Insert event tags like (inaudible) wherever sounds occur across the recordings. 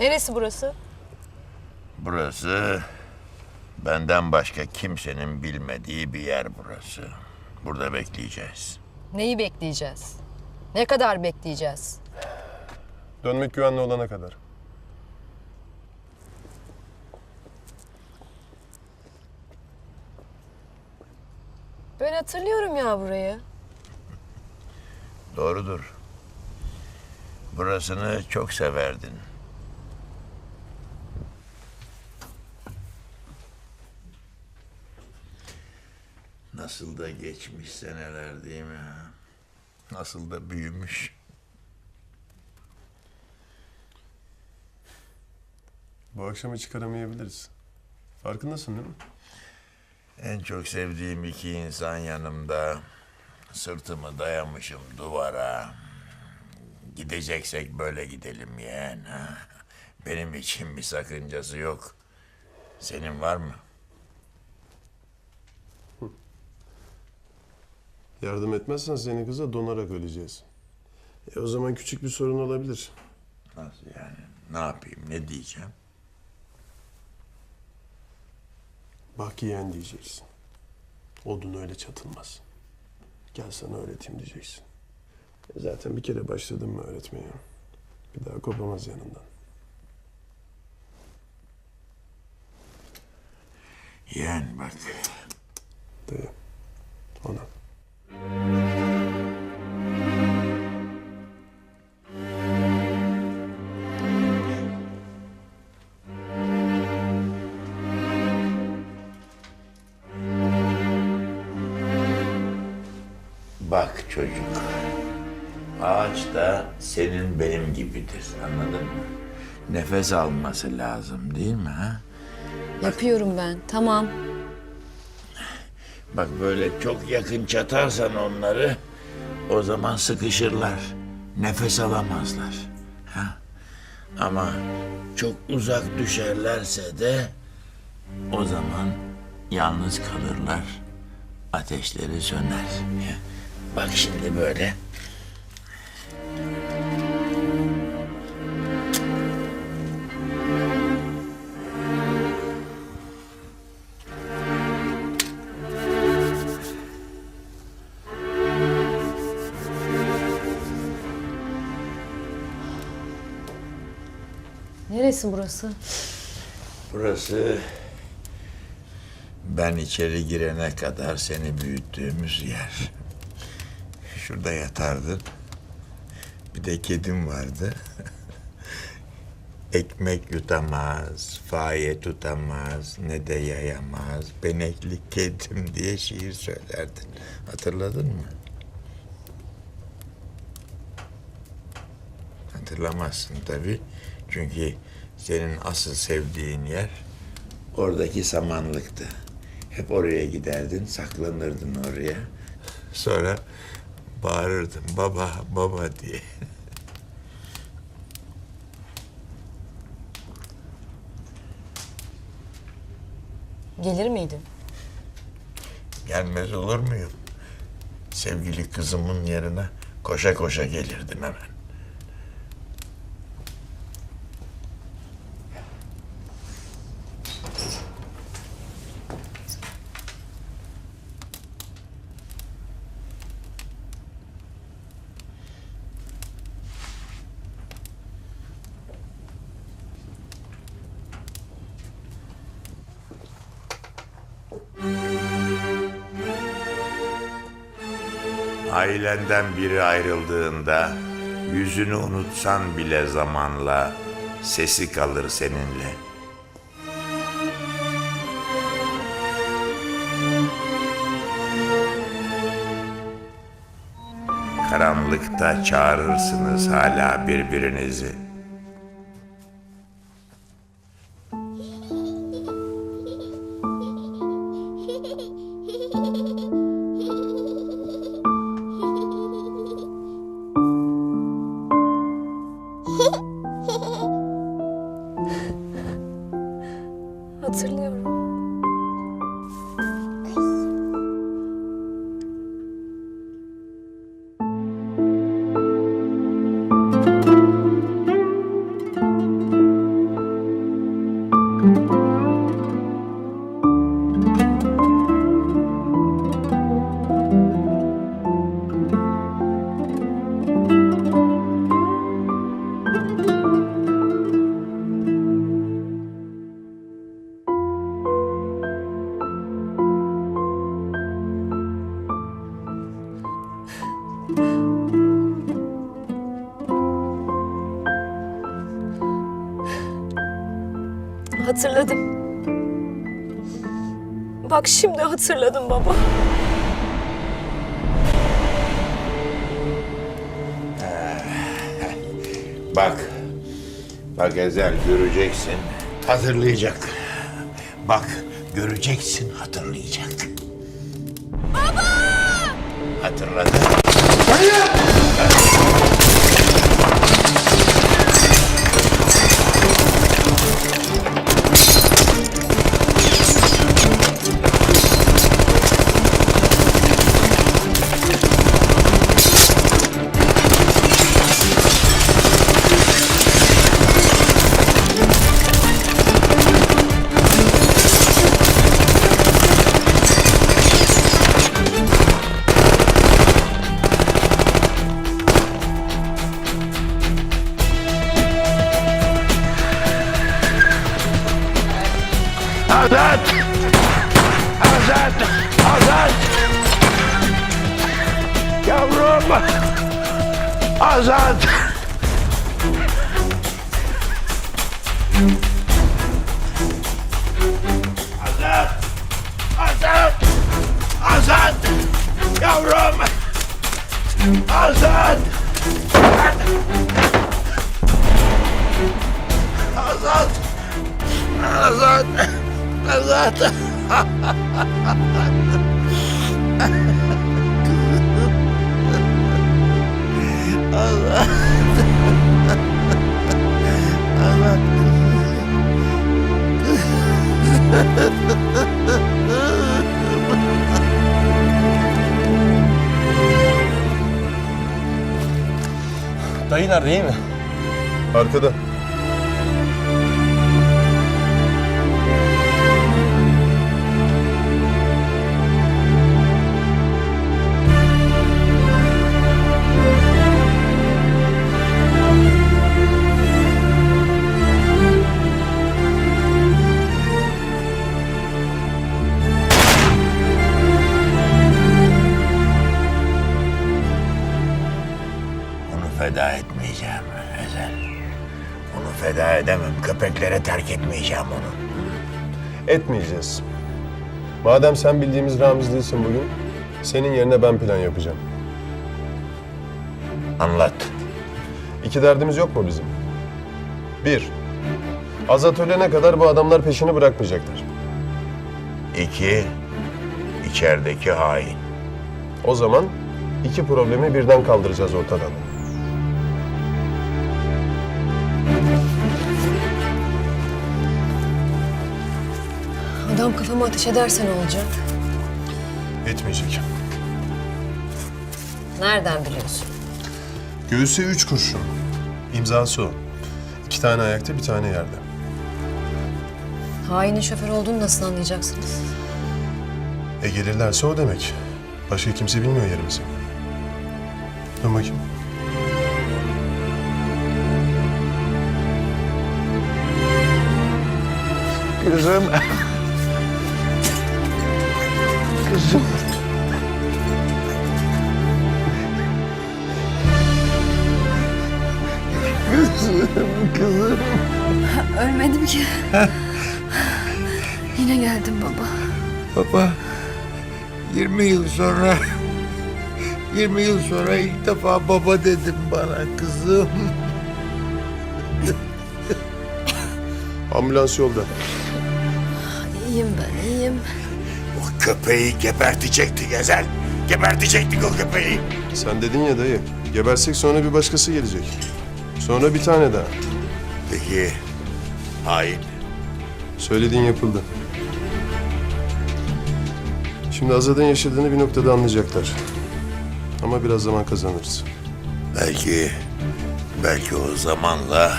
Neresi burası? Burası benden başka kimsenin bilmediği bir yer burası. Burada bekleyeceğiz. Neyi bekleyeceğiz? Ne kadar bekleyeceğiz? Dönmek güvenli olana kadar. Ben hatırlıyorum ya burayı. Doğrudur. Burasını çok severdin. Nasıl da geçmiş seneler değil mi? Nasıl da büyümüş. Bu akşamı çıkaramayabiliriz. Farkındasın değil mi? En çok sevdiğim iki insan yanımda. Sırtımı dayamışım duvara. Gideceksek böyle gidelim yeğen. ha? Benim için bir sakıncası yok. Senin var mı? Yardım etmezsen seni kıza donarak öleceğiz. E o zaman küçük bir sorun olabilir. Nasıl yani? Ne yapayım? Ne diyeceğim? Bak yeğen diyeceksin. Odun öyle çatılmaz. Gel sana öğreteyim diyeceksin. E zaten bir kere başladın mı öğretmeye? Bir daha kopamaz yanından. Yeğen bak. Dayı. Ona. Bak çocuk. Ağaç da senin benim gibidir. Anladın mı? Nefes alması lazım değil mi? Ha? Yapıyorum ben. Tamam. Bak böyle çok yakın çatarsan onları o zaman sıkışırlar. Nefes alamazlar. Ha? Ama çok uzak düşerlerse de o zaman yalnız kalırlar. Ateşleri söner. Bak şimdi böyle. Neresi burası? Burası ben içeri girene kadar seni büyüttüğümüz yer. Şurada yatardın. Bir de kedim vardı. (laughs) Ekmek yutamaz, faye tutamaz, ne de yayamaz. Benekli kedim diye şiir söylerdin. Hatırladın mı? Hatırlamazsın tabii. Çünkü senin asıl sevdiğin yer oradaki samanlıktı. Hep oraya giderdin, saklanırdın oraya. Sonra bağırırdın baba baba diye. Gelir miydin? Gelmez olur muyum? Sevgili kızımın yerine koşa koşa gelirdim hemen. Ailenden biri ayrıldığında yüzünü unutsan bile zamanla sesi kalır seninle. Karanlıkta çağırırsınız hala birbirinizi. Bak şimdi hatırladım baba. (laughs) Bak. Bak Ezel göreceksin. Hatırlayacak. Bak göreceksin hatırlayacak. Baba! Hatırladı. Azat! Azat! Azat! Yavrum! Azat! Azat! Azat! Azat! Yavrum! Azat! Azat! Azat! Azat! Dayı nerede iyi mi? Arkada. Feda etmeyeceğim Ezel. Onu feda edemem. Köpeklere terk etmeyeceğim onu. Etmeyeceğiz. Madem sen bildiğimiz Ramiz değilsin bugün, senin yerine ben plan yapacağım. Anlat. İki derdimiz yok mu bizim? Bir, Azat ölene kadar bu adamlar peşini bırakmayacaklar. İki, içerideki hain. O zaman iki problemi birden kaldıracağız ortadan. Adam kafama ateş ederse ne olacak? Etmeyecek. Nereden biliyorsun? Göğüse üç kurşun. İmzası o. İki tane ayakta, bir tane yerde. Hainin şoför olduğunu nasıl anlayacaksınız? E gelirlerse o demek. Başka kimse bilmiyor yerimizi. Dön bakayım. Kızım. Kızım. Ölmedim ki. Yine geldim baba. Baba, 20 yıl sonra, 20 yıl sonra ilk defa baba dedim bana kızım. Ambulans yolda. İyiyim ben iyiyim. Köpeği gebertecektik Ezel. Gebertecektik o köpeği. Sen dedin ya dayı. Gebersek sonra bir başkası gelecek. Sonra bir tane daha. Peki, hain. Söylediğin yapıldı. Şimdi Azad'ın yaşadığını bir noktada anlayacaklar. Ama biraz zaman kazanırız. Belki, belki o zamanla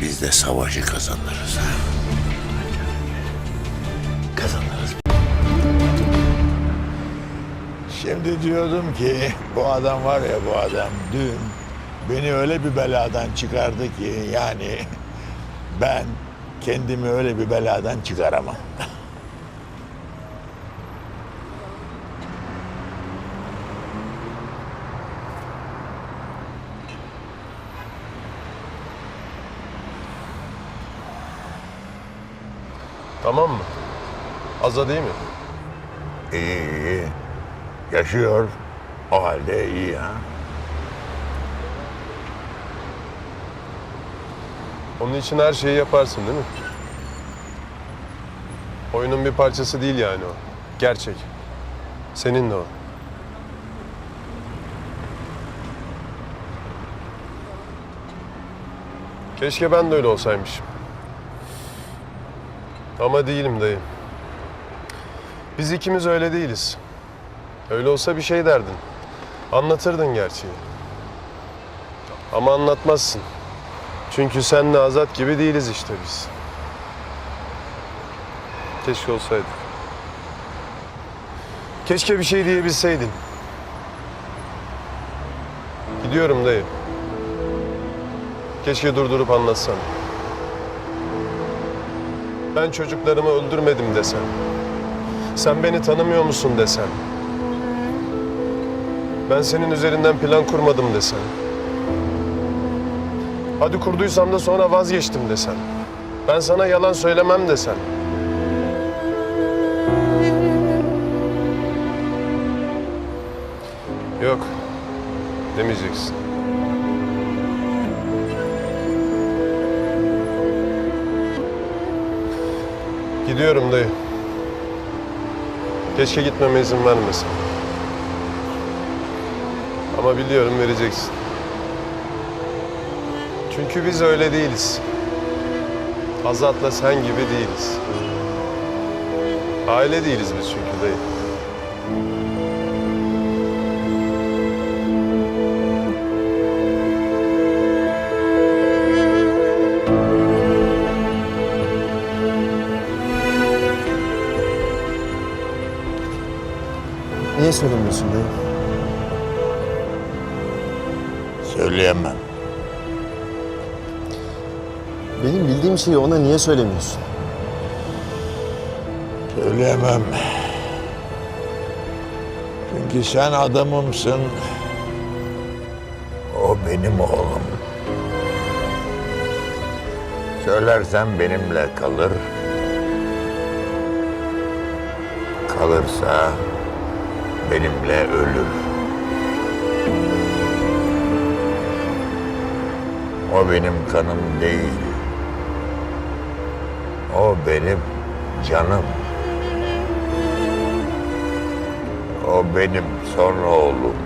biz de savaşı kazanırız. Kazanırız. Şimdi diyordum ki bu adam var ya bu adam dün beni öyle bir beladan çıkardı ki yani ben kendimi öyle bir beladan çıkaramam. Tamam mı? Aza değil mi? İyi iyi. Yaşıyor. O halde iyi ha. Onun için her şeyi yaparsın değil mi? Oyunun bir parçası değil yani o. Gerçek. Senin de o. Keşke ben de öyle olsaymışım. Ama değilim dayı. Biz ikimiz öyle değiliz. Öyle olsa bir şey derdin. Anlatırdın gerçeği. Ama anlatmazsın. Çünkü senle Azat gibi değiliz işte biz. Keşke olsaydık. Keşke bir şey diyebilseydin. Gidiyorum dayı. Keşke durdurup anlatsan. Ben çocuklarımı öldürmedim desem. Sen beni tanımıyor musun desem. Ben senin üzerinden plan kurmadım desem. Hadi kurduysam da sonra vazgeçtim desen. Ben sana yalan söylemem desen. Yok. Demeyeceksin. Gidiyorum dayı. Keşke gitmeme izin vermesin. Ama biliyorum vereceksin. Çünkü biz öyle değiliz. Azat'la sen gibi değiliz. Aile değiliz biz çünkü dayı. Niye söylemiyorsun dayı? Söyleyemem. Benim bildiğim şeyi ona niye söylemiyorsun? Söyleyemem. Çünkü sen adamımsın. O benim oğlum. Söylersem benimle kalır. Kalırsa benimle ölür. O benim kanım değil. O benim canım. O benim son oğlum.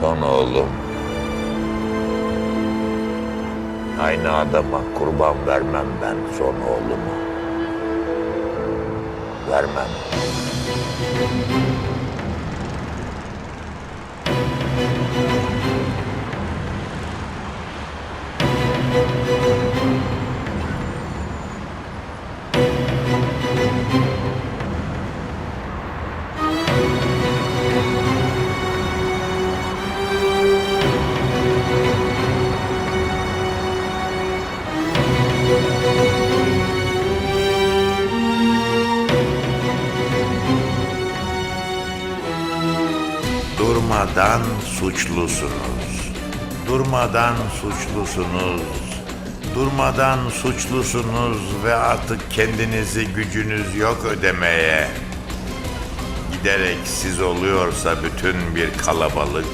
Son oğlum. Aynı adama kurban vermem ben son oğlumu. Vermem. Durmadan suçlusunuz. Durmadan suçlusunuz. Durmadan suçlusunuz ve artık kendinizi gücünüz yok ödemeye. Giderek siz oluyorsa bütün bir kalabalık,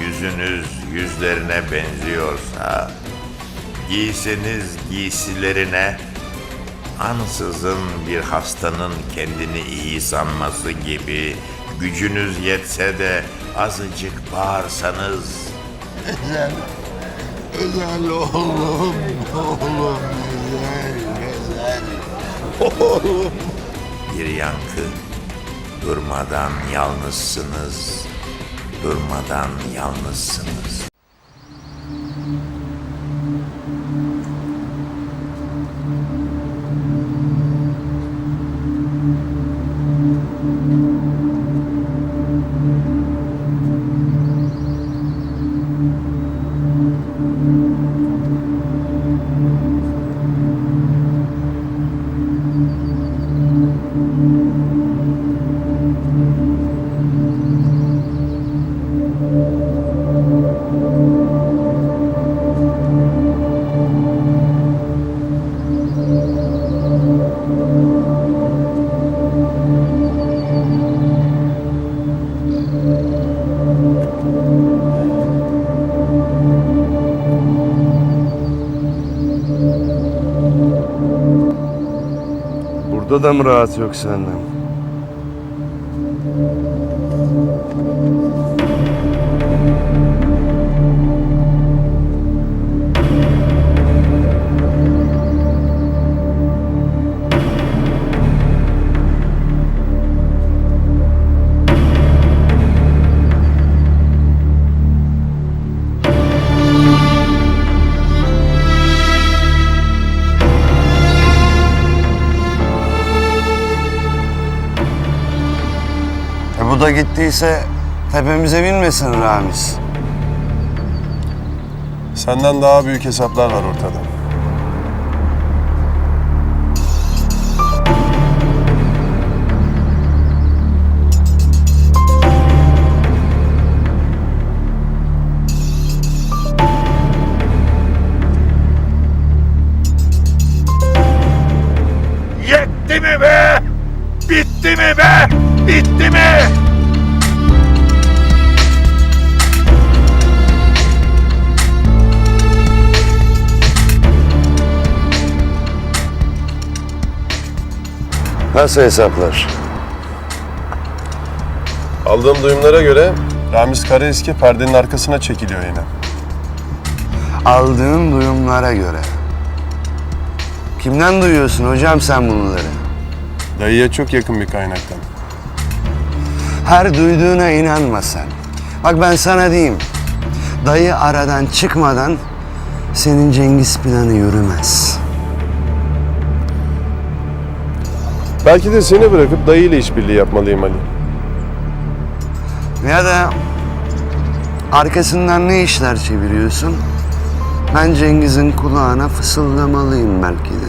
yüzünüz yüzlerine benziyorsa, giyseniz giysilerine, ansızın bir hastanın kendini iyi sanması gibi gücünüz yetse de azıcık bağırsanız Ezel, Ezel oğlum, oğlum, Ezel, Ezel. Oğlum. bir yankı durmadan yalnızsınız durmadan yalnızsınız da mı rahat yok senden? Gittiyse tepemize binmesin Ramiz. Senden daha büyük hesaplar var ortada. Nasıl hesaplar? Aldığım duyumlara göre Ramiz Karaeski perdenin arkasına çekiliyor yine. Aldığın duyumlara göre. Kimden duyuyorsun hocam sen bunları? Dayıya çok yakın bir kaynaktan. Her duyduğuna inanma sen. Bak ben sana diyeyim. Dayı aradan çıkmadan senin Cengiz planı yürümez. Belki de seni bırakıp dayıyla işbirliği yapmalıyım Ali. Ya da arkasından ne işler çeviriyorsun? Ben Cengiz'in kulağına fısıldamalıyım belki de.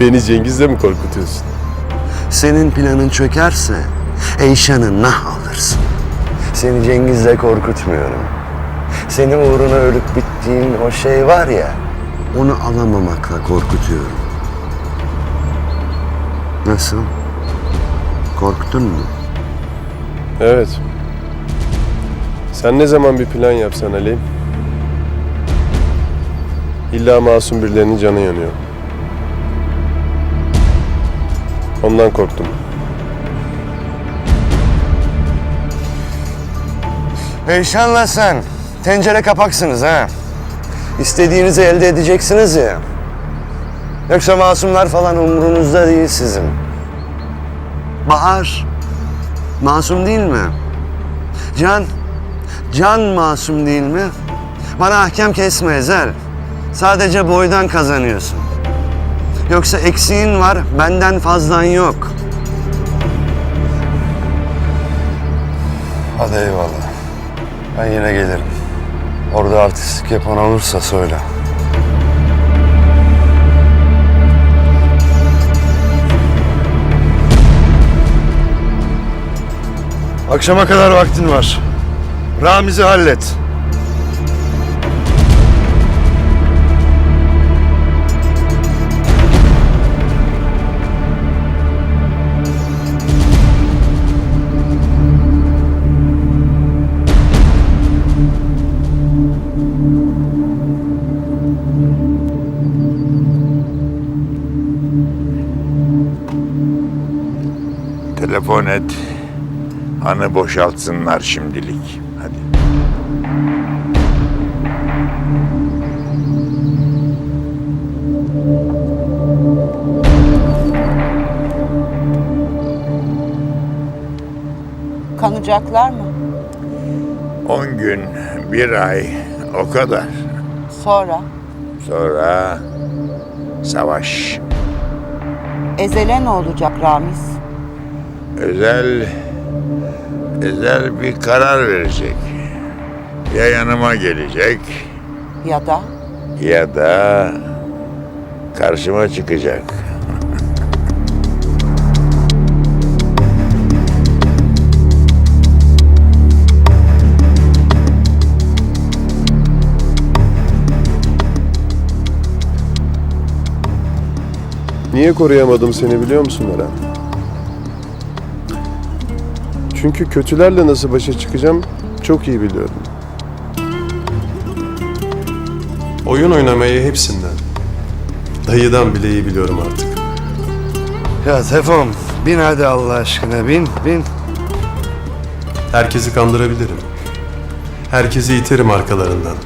(laughs) Beni Cengiz'le mi korkutuyorsun? Senin planın çökerse Eyşan'ı nah alırsın. Seni Cengiz'le korkutmuyorum. Senin uğruna ölüp bittiğin o şey var ya, onu alamamakla korkutuyorum. Nasıl? Korktun mu? Evet. Sen ne zaman bir plan yapsan Ali? İlla masum birilerinin canı yanıyor. Ondan korktum. Eyşan'la sen tencere kapaksınız ha. İstediğinizi elde edeceksiniz ya. Yoksa masumlar falan umrunuzda değil sizin. Bahar, masum değil mi? Can, Can masum değil mi? Bana ahkam kesme Ezel. Sadece boydan kazanıyorsun. Yoksa eksiğin var, benden fazlan yok. Hadi eyvallah. Ben yine gelirim. Orada artistlik yapan olursa söyle. Akşama kadar vaktin var. Ramiz'i hallet. Hanı boşaltsınlar şimdilik. Hadi. Kanacaklar mı? On gün, bir ay, o kadar. Sonra Sonra savaş. Ezel'e ne olacak Ramiz? Özel, özel bir karar verecek. Ya yanıma gelecek Ya da ya da karşıma çıkacak. Niye koruyamadım seni biliyor musun Eren? Çünkü kötülerle nasıl başa çıkacağım çok iyi biliyorum. Oyun oynamayı hepsinden. Dayıdan bile iyi biliyorum artık. Ya Tefom bin hadi Allah aşkına bin bin. Herkesi kandırabilirim. Herkesi iterim arkalarından.